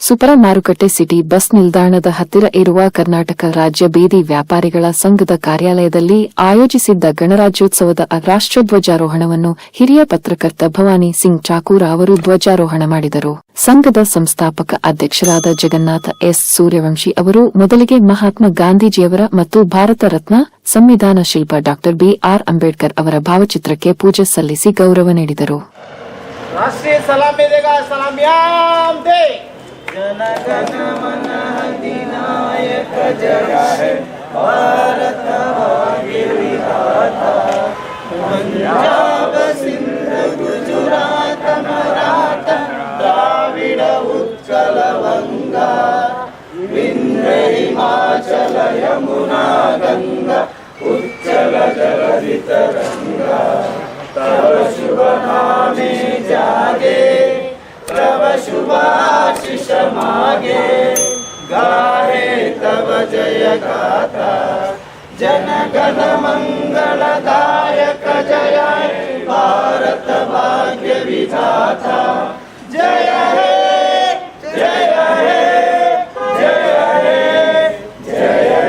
ಸುಪರ ಮಾರುಕಟ್ಟೆ city bus ನಿಲ್ದಾಣದ ಹತ್ತಿರ ಇರುವ ಕರ್ನಾಟಕ ರಾಜ್ಯ ಬೀದಿ ವ್ಯಾಪಾರಿಗಳ ಸಂಘದ ಕಾರ್ಯಾಲಯದಲ್ಲಿ ಆಯೋಜಿಸಿದ್ದ ಗಣರಾಜ್ಯೋತ್ಸವದ ರಾಷ್ಟ್ರಧ್ವಜಾರೋಹಣವನ್ನು ಹಿರಿಯ ಪತ್ರಕರ್ತ ಭವಾನಿ ಸಿಂಗ್ ಚಾಕೂರ ಅವರು ಧ್ವಜಾರೋಹಣ ಮಾಡಿದರು. ಸಂಘದ ಸಂಸ್ಥಾಪಕ ಅಧ್ಯಕ್ಷರಾದ ಜಗನ್ನಾಥ ಎಸ್. ಸೂರ್ಯವಂಶಿ ಅವರು, ಮೊದಲಿಗೆ ಮಹಾತ್ಮ ಗಾಂಧೀಜಿಯವರ ಮತ್ತು ಭಾರತ ರತ್ನ ಸಂವಿಧಾನ ಶಿಲ್ಪ ಡಾ. ಬಿಆರ್ ಅಂಬೇಡ್ಕರ್ ಅವರ ಭಾವಚಿತ್ರಕ್ಕೆ ಪೂಜೆ ಸಲ್ಲಿಸಿ ಗೌರವ ನೀಡಿದರು. जनगण अधिनायक जगा है। भारत भाग्य विधाता गाथ जनगण मंगलदायक जय भारत भाग्य विधाता जय हे जय हे जय हे जय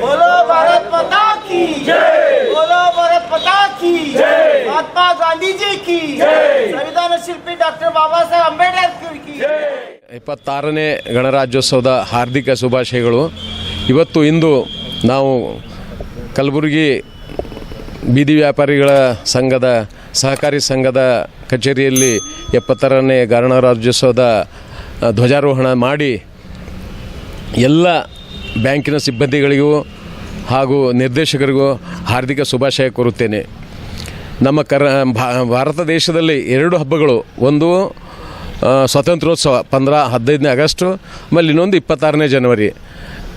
बोलो भारत की। जय। बोलो भारत पता की। जय। महात्मा गांधी जी की। संविधान शिल्पी डॉक्टर बाबा साहेब अंबेडकर की। जय। ಇಪ್ಪತ್ತಾರನೇ ಗಣರಾಜ್ಯೋತ್ಸವದ ಹಾರ್ದಿಕ ಶುಭಾಶಯಗಳು. ಇವತ್ತು ಇಂದು ನಾವು ಕಲಬುರಗಿ ಬೀದಿ ವ್ಯಾಪಾರಿಗಳ ಸಂಘದ, ಸಹಕಾರಿ ಸಂಘದ ಕಚೇರಿಯಲ್ಲಿ ಎಪ್ಪತ್ತಾರನೇ ಗಣರಾಜ್ಯೋತ್ಸವದ ಧ್ವಜಾರೋಹಣ ಮಾಡಿ ಎಲ್ಲ ಬ್ಯಾಂಕಿನ ಸಿಬ್ಬಂದಿಗಳಿಗೂ ಹಾಗೂ ನಿರ್ದೇಶಕರಿಗೂ ಹಾರ್ದಿಕ ಶುಭಾಶಯ ಕೋರುತ್ತೇನೆ. ನಮ್ಮ ಕರ ಭಾರತ ದೇಶದಲ್ಲಿ ಎರಡು ಹಬ್ಬಗಳು. ಒಂದು ಸ್ವಾತಂತ್ರ್ಯೋತ್ಸವ ಪಂದ್ರ ಹದಿನೈದನೇ ಆಗಸ್ಟು, ಆಮೇಲೆ ಇನ್ನೊಂದು ಇಪ್ಪತ್ತಾರನೇ ಜನವರಿ.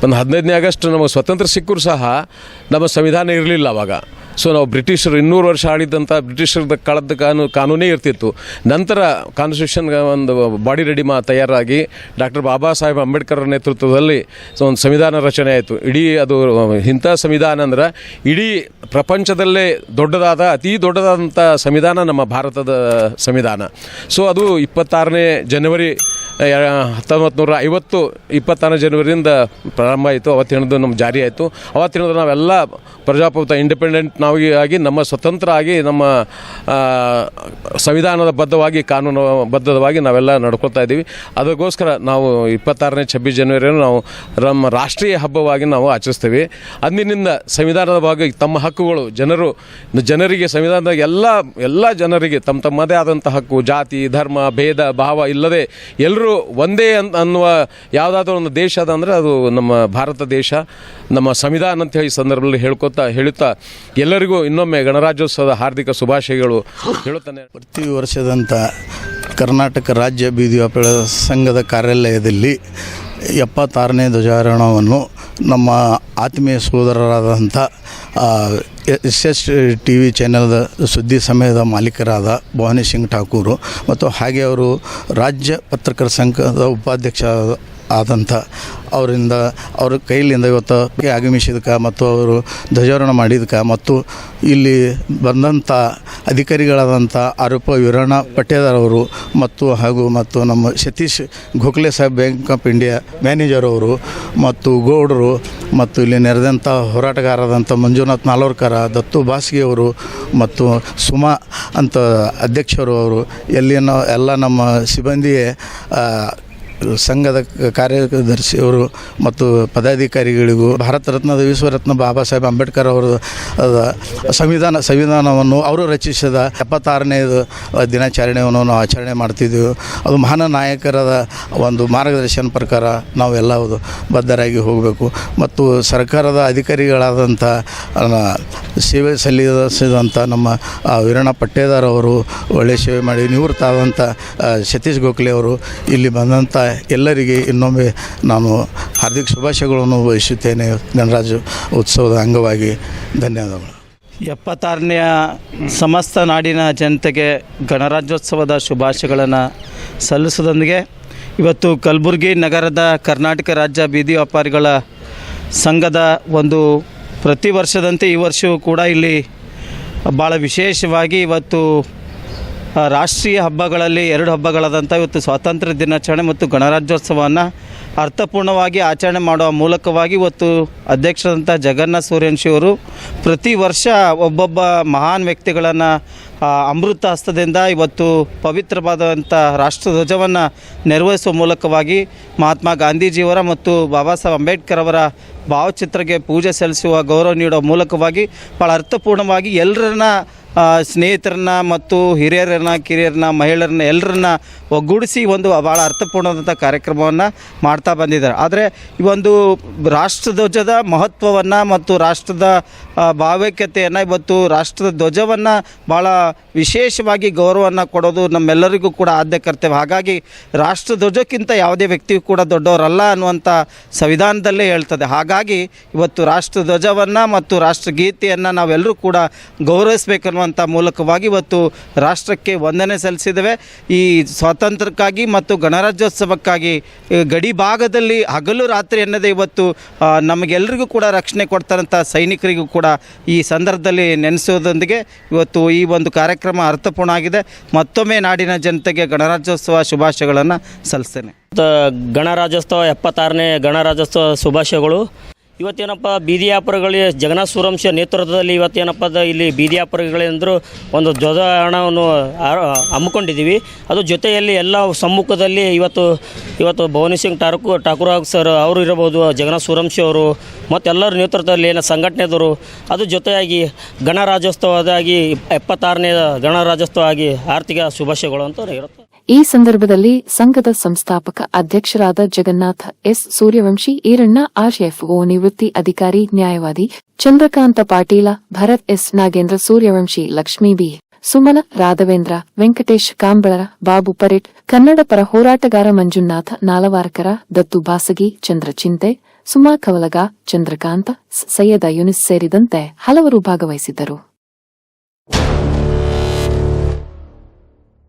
ಒಂದು ಹದಿನೈದನೇ ಆಗಸ್ಟ್ ನಮಗೆ ಸ್ವತಂತ್ರ ಸಿಕ್ಕರೂ ಸಹ ನಮ್ಮ ಸಂವಿಧಾನ ಇರಲಿಲ್ಲ ಅವಾಗ. ಸೊ ನಾವು ಬ್ರಿಟಿಷರು ಇನ್ನೂರು ವರ್ಷ ಆಡಿದ್ದಂಥ ಬ್ರಿಟಿಷರದ ಕಾಲದ ಕಾನು, ಕಾನೂನೇ ಇರ್ತಿತ್ತು. ನಂತರ ಕಾನ್ಸ್ಟಿಟ್ಯೂಷನ್ ಒಂದು ಬಾಡಿ ರೆಡಿ ಮಾ ತಯಾರಾಗಿ ಡಾಕ್ಟರ್ ಬಾಬಾ ಸಾಹೇಬ್ ಅಂಬೇಡ್ಕರ್ ನೇತೃತ್ವದಲ್ಲಿ ಒಂದು ಸಂವಿಧಾನ ರಚನೆ ಆಯಿತು. ಇಡೀ ಅದು, ಇಂಥ ಸಂವಿಧಾನ ಅಂದ್ರೆ ಇಡೀ ಪ್ರಪಂಚದಲ್ಲೇ ದೊಡ್ಡದಾದ, ಅತಿ ದೊಡ್ಡದಾದಂಥ ಸಂವಿಧಾನ ನಮ್ಮ ಭಾರತದ ಸಂವಿಧಾನ. ಸೊ ಅದು ಇಪ್ಪತ್ತಾರನೇ ಜನವರಿ ಹತ್ತೊಂಬತ್ತು ನೂರ ಐವತ್ತು, ಇಪ್ಪತ್ತಾರು ಜನವರಿಯಿಂದ ಪ್ರಾರಂಭ ಆಯಿತು ಅವತ್ತಿನದು ನಮ್ಮ ಜಾರಿ ಆಯಿತು. ಅವತ್ತಿನದು ನಾವೆಲ್ಲ ಪ್ರಜಾಪ್ರಭುತ್ವ ಇಂಡಿಪೆಂಡೆಂಟ್ ನಾವು ಆಗಿ, ನಮ್ಮ ಸ್ವತಂತ್ರ ಆಗಿ, ನಮ್ಮ ಸಂವಿಧಾನದ ಬದ್ಧವಾಗಿ, ಕಾನೂನು ಬದ್ಧವಾಗಿ ನಾವೆಲ್ಲ ನಡ್ಕೊತಾ ಇದ್ದೀವಿ. ಅದಕ್ಕೋಸ್ಕರ ನಾವು ಇಪ್ಪತ್ತಾರನೇ ಛಬ್ಬೀಸ್ ಜನವರಿಯನ್ನು ನಾವು ನಮ್ಮ ರಾಷ್ಟ್ರೀಯ ಹಬ್ಬವಾಗಿ ನಾವು ಆಚರಿಸ್ತೀವಿ. ಅಂದಿನಿಂದ ಸಂವಿಧಾನದ ಭಾಗ ತಮ್ಮ ಹಕ್ಕುಗಳು, ಜನರು, ಜನರಿಗೆ, ಸಂವಿಧಾನದ ಎಲ್ಲ ಎಲ್ಲ ಜನರಿಗೆ ತಮ್ಮ ತಮ್ಮದೇ ಆದಂಥ ಹಕ್ಕು, ಜಾತಿ, ಧರ್ಮ, ಭೇದ, ಭಾವ ಇಲ್ಲದೆ ಎಲ್ಲರೂ ಒಂದೇ ಅಂತ ಅನ್ನುವ ಯಾವುದಾದ್ರೂ ಒಂದು ದೇಶ ಅದ ಅಂದರೆ ಅದು ನಮ್ಮ ಭಾರತ ದೇಶ, ನಮ್ಮ ಸಂವಿಧಾನ ಅಂತ ಹೇಳಿ ಸಂದರ್ಭದಲ್ಲಿ ಹೇಳ್ಕೊತಾ, ಹೇಳುತ್ತಾ ಎಲ್ಲರಿಗೂ ಇನ್ನೊಮ್ಮೆ ಗಣರಾಜ್ಯೋತ್ಸವದ ಹಾರ್ದಿಕ ಶುಭಾಶಯಗಳು ಹೇಳುತ್ತಾನೆ. ಪ್ರತಿ ವರ್ಷದಂಥ ಕರ್ನಾಟಕ ರಾಜ್ಯ ಬೀದಿ ವ್ಯಾಪಾರ ಸಂಘದ ಕಾರ್ಯಾಲಯದಲ್ಲಿ ಎಪ್ಪತ್ತಾರನೇ ಧ್ವಜಾರೋಹಣವನ್ನು ನಮ್ಮ ಆತ್ಮೀಯ ಸೋದರರಾದಂಥ ಎಸ್ ಎಸ್ ಟಿ ವಿ ಚಾನೆಲ್ದ ಸುದ್ದಿ ಸಮಯದ ಮಾಲೀಕರಾದ ಭವಾನಿ ಸಿಂಗ್ ಠಾಕೂರು ಮತ್ತು ಹಾಗೆ ಅವರು ರಾಜ್ಯ ಪತ್ರಕರ್ತರ ಸಂಘದ ಉಪಾಧ್ಯಕ್ಷ ಆದಂಥ ಅವರಿಂದ ಅವ್ರ ಕೈಲಿಂದ ಇವತ್ತು ಆಗಮಿಸಿದಕ್ಕೆ ಮತ್ತು ಅವರು ಧ್ವಜಾರೋಹಣ ಮಾಡಿದಕ್ಕೆ ಮತ್ತು ಇಲ್ಲಿ ಬಂದಂಥ ಅಧಿಕಾರಿಗಳಾದಂಥ ಆರೋಪ ವೀರಣ್ಣ ಪಟೇದಾರ್ ಅವರು ಮತ್ತು ಹಾಗೂ ಮತ್ತು ನಮ್ಮ Satish Gokhale Saheb bank of India manager ಅವರು ಮತ್ತು ಗೌಡರು ಮತ್ತು ಇಲ್ಲಿ ನೆರೆದಂಥ ಹೋರಾಟಗಾರರಾದಂಥ ಮಂಜುನಾಥ್ ನಾಲ್ವರ್ಕರ ದತ್ತು ಬಾಸ್ಗಿ ಅವರು ಮತ್ತು ಸುಮಾ ಅಂತ ಅಧ್ಯಕ್ಷರು ಅವರು, ಎಲ್ಲಿನ ಎಲ್ಲ ನಮ್ಮ ಸಿಬ್ಬಂದಿಯೇ ಸಂಘದ ಕಾರ್ಯದರ್ಶಿಯವರು ಮತ್ತು ಪದಾಧಿಕಾರಿಗಳಿಗೂ ಭಾರತ ರತ್ನದ ವಿಶ್ವರತ್ನ ಬಾಬಾ ಸಾಹೇಬ್ ಅಂಬೇಡ್ಕರ್ ಅವರು ಸಂವಿಧಾನ ಸಂವಿಧಾನವನ್ನು ಅವರು ರಚಿಸಿದ ಎಪ್ಪತ್ತಾರನೇ ದಿನಾಚರಣೆಯನ್ನು ನಾವು ಆಚರಣೆ ಮಾಡ್ತಿದ್ದೆವು. ಅದು ಮಹಾನ ನಾಯಕರದ ಒಂದು ಮಾರ್ಗದರ್ಶನ ಪ್ರಕಾರ ನಾವೆಲ್ಲ ಬದ್ಧರಾಗಿ ಹೋಗಬೇಕು. ಮತ್ತು ಸರ್ಕಾರದ ಅಧಿಕಾರಿಗಳಾದಂಥ ಸೇವೆ ಸಲ್ಲಿಸಿದಂಥ ನಮ್ಮ ವೀರಣ್ಣ ಪಟ್ಟೇದಾರ್ ಅವರು ಒಳ್ಳೆಯ ಸೇವೆ ಮಾಡಿ ನಿವೃತ್ತ ಆದಂಥ ಆ, ಸತೀಶ್ ಗೋಖಲೆ ಅವರು ಇಲ್ಲಿ ಬಂದಂಥ ಎಲ್ಲರಿಗೆ ಇನ್ನೊಮ್ಮೆ ನಾನು ಹಾರ್ದಿಕ ಶುಭಾಶಯಗಳನ್ನು ಬಯಸುತ್ತೇನೆ. ಗಣರಾಜ ಉತ್ಸವದ ಅಂಗವಾಗಿ ಧನ್ಯವಾದಗಳು. ಎಪ್ಪತ್ತಾರನೆಯ ಸಮಸ್ತ ನಾಡಿನ ಜನತೆಗೆ ಗಣರಾಜ್ಯೋತ್ಸವದ ಶುಭಾಶಯಗಳನ್ನು ಸಲ್ಲಿಸೋದೊಂದಿಗೆ ಇವತ್ತು ಕಲಬುರಗಿ ನಗರದ ಕರ್ನಾಟಕ ರಾಜ್ಯ ಬೀದಿ ವ್ಯಾಪಾರಿಗಳ ಸಂಘದ ಒಂದು ಪ್ರತಿ ವರ್ಷದಂತೆ ಈ ವರ್ಷವೂ ಕೂಡ ಇಲ್ಲಿ ಭಾಳ ವಿಶೇಷವಾಗಿ ಇವತ್ತು ರಾಷ್ಟ್ರೀಯ ಹಬ್ಬಗಳಲ್ಲಿ ಎರಡು ಹಬ್ಬಗಳಾದಂಥ ಇವತ್ತು ಸ್ವಾತಂತ್ರ್ಯ ದಿನಾಚರಣೆ ಮತ್ತು ಗಣರಾಜ್ಯೋತ್ಸವವನ್ನು ಅರ್ಥಪೂರ್ಣವಾಗಿ ಆಚರಣೆ ಮಾಡುವ ಮೂಲಕವಾಗಿ ಇವತ್ತು ಅಧ್ಯಕ್ಷರಾದಂಥ ಜಗನ್ನಾಥ ಸೂರ್ಯವಂಶಿ ಅವರು ಪ್ರತಿ ವರ್ಷ ಒಬ್ಬೊಬ್ಬ ಮಹಾನ್ ವ್ಯಕ್ತಿಗಳನ್ನು ಅಮೃತ ಹಸ್ತದಿಂದ ಇವತ್ತು ಪವಿತ್ರವಾದಂಥ ರಾಷ್ಟ್ರಧ್ವಜವನ್ನು ನೆರವೇರಿಸುವ ಮೂಲಕವಾಗಿ ಮಹಾತ್ಮ ಗಾಂಧೀಜಿಯವರ ಮತ್ತು ಬಾಬಾ ಸಾಹೇಬ್ ಅಂಬೇಡ್ಕರ್ ಅವರ ಭಾವಚಿತ್ರಕ್ಕೆ ಪೂಜೆ ಸಲ್ಲಿಸುವ ಗೌರವ ನೀಡುವ ಮೂಲಕವಾಗಿ ಭಾಳ ಅರ್ಥಪೂರ್ಣವಾಗಿ ಎಲ್ಲರನ್ನ ಸ್ನೇಹಿತರನ್ನ ಮತ್ತು ಹಿರಿಯರನ್ನ, ಕಿರಿಯರನ್ನ, ಮಹಿಳೆಯರನ್ನ ಎಲ್ಲರನ್ನ ಒಗ್ಗೂಡಿಸಿ ಒಂದು ಭಾಳ ಅರ್ಥಪೂರ್ಣವಾದಂಥ ಕಾರ್ಯಕ್ರಮವನ್ನು ಮಾಡ್ತಾ ಬಂದಿದ್ದಾರೆ. ಆದರೆ ಈ ಒಂದು ರಾಷ್ಟ್ರಧ್ವಜದ ಮಹತ್ವವನ್ನು ಮತ್ತು ರಾಷ್ಟ್ರದ ಭಾವೈಕ್ಯತೆಯನ್ನು ಇವತ್ತು ರಾಷ್ಟ್ರದ ಧ್ವಜವನ್ನು ಭಾಳ ವಿಶೇಷವಾಗಿ ಗೌರವವನ್ನು ಕೊಡೋದು ನಮ್ಮೆಲ್ಲರಿಗೂ ಕೂಡ ಆದ್ಯ ಕರ್ತವ್ಯ. ಹಾಗಾಗಿ ರಾಷ್ಟ್ರಧ್ವಜಕ್ಕಿಂತ ಯಾವುದೇ ವ್ಯಕ್ತಿಯೂ ಕೂಡ ದೊಡ್ಡವರಲ್ಲ ಅನ್ನುವಂಥ ಸಂವಿಧಾನದಲ್ಲೇ ಹೇಳ್ತದೆ. ಹಾಗಾಗಿ ಇವತ್ತು ರಾಷ್ಟ್ರಧ್ವಜವನ್ನು ಮತ್ತು ರಾಷ್ಟ್ರಗೀತೆಯನ್ನು ನಾವೆಲ್ಲರೂ ಕೂಡ ಗೌರವಿಸಬೇಕನ್ನುವಂಥ ಮೂಲಕವಾಗಿ ಇವತ್ತು ರಾಷ್ಟ್ರಕ್ಕೆ ವಂದನೆ ಸಲ್ಲಿಸಿದ್ದೇವೆ. ಈ ಸ್ವಾತಂತ್ರ್ಯಕ್ಕಾಗಿ ಮತ್ತು ಗಣರಾಜ್ಯೋತ್ಸವಕ್ಕಾಗಿ ಗಡಿ ಭಾಗದಲ್ಲಿ ಹಗಲು ರಾತ್ರಿ ಎನ್ನದೇ ಇವತ್ತು ನಮಗೆಲ್ಲರಿಗೂ ಕೂಡ ರಕ್ಷಣೆ ಕೊಡ್ತಾರಂಥ ಸೈನಿಕರಿಗೂ ಕೂಡ ಈ ಸಂದರ್ಭದಲ್ಲಿ ನೆನೆಸೋದೊಂದಿಗೆ ಇವತ್ತು ಈ ಒಂದು ಕಾರ್ಯಕ್ರಮ ಅರ್ಥಪೂರ್ಣ ಆಗಿದೆ. ಮತ್ತೊಮ್ಮೆ ನಾಡಿನ ಜನತೆಗೆ ಗಣರಾಜ್ಯೋತ್ಸವ ಶುಭಾಶಯಗಳನ್ನು ಸಲ್ಲಿಸ್ತೇನೆ. ಗಣರಾಜ್ಯೋತ್ಸವ ಎಪ್ಪತ್ತಾರನೇ ಗಣರಾಜ್ಯೋತ್ಸವ ಶುಭಾಶಯಗಳು. ಇವತ್ತೇನಪ್ಪ ಬೀದಿ ವ್ಯಾಪಾರಿಗಳಿಗೆ ಜಗನ್ನಾಥ ಸೂರಂಶ ನೇತೃತ್ವದಲ್ಲಿ ಇವತ್ತೇನಪ್ಪ ಅದು ಇಲ್ಲಿ ಬೀದಿ ವ್ಯಾಪಾರಿಗಳೆಂದರು ಒಂದು ಧ್ವಜ ಹಣವನ್ನು ಹಮ್ಮಿಕೊಂಡಿದ್ದೀವಿ. ಅದು ಜೊತೆಯಲ್ಲಿ ಎಲ್ಲ ಸಮ್ಮುಖದಲ್ಲಿ ಇವತ್ತು ಇವತ್ತು ಭವಾನಿ ಸಿಂಗ್ ಠಾಕೂರ್ ಠಾಕೂರ್ ಸರ್ ಅವರು ಇರಬಹುದು ಜಗನ್ನಾಥ ಸೂರಂಶಿ ಅವರು ಮತ್ತೆಲ್ಲರ ನೇತೃತ್ವದಲ್ಲಿ ಏನೋ ಸಂಘಟನೆದವರು. ಅದು ಜೊತೆಯಾಗಿ ಗಣರಾಜ್ಯೋತ್ಸವದಾಗಿ ಎಪ್ಪತ್ತಾರನೇ ಗಣರಾಜ್ಯೋತ್ಸವ ಆಗಿ ಆರ್ಥಿಕ ಶುಭಾಶಯಗಳು ಅಂತ ಇರುತ್ತೆ ಈ ಸಂದರ್ಭದಲ್ಲಿ ಸಂಘದ ಸಂಸ್ಥಾಪಕ ಅಧ್ಯಕ್ಷರಾದ ಜಗನ್ನಾಥ ಎಸ್. ಸೂರ್ಯವಂಶಿ, ಈರಣ್ಣ ಆರ್ಎಫ್ಒ ನಿವೃತ್ತಿ ಅಧಿಕಾರಿ, ನ್ಯಾಯವಾದಿ ಚಂದ್ರಕಾಂತ ಪಾಟೀಲ, ಭರತ್ ಎಸ್. ನಾಗೇಂದ್ರ, ಸೂರ್ಯವಂಶಿ, ಲಕ್ಷ್ಮೀ ಬಿ. ಸುಮನ ರಾಘವೇಂದ್ರ, ವೆಂಕಟೇಶ್ ಕಾಂಬಳರ, ಬಾಬು ಪರೇಟ್, ಕನ್ನಡ ಪರ ಹೋರಾಟಗಾರ ಮಂಜುನಾಥ, ನಾಲವಾರ್ಕರ, ದತ್ತು ಬಾಸಗಿ ಚಂದ್ರಚಿಂತೆ ಸುಮಾ ಕವಲಗ, ಚಂದ್ರಕಾಂತ ಸೈಯದ ಯುನಿಸ್ ಸೇರಿದಂತೆ ಹಲವರು ಭಾಗವಹಿಸಿದ್ದರು.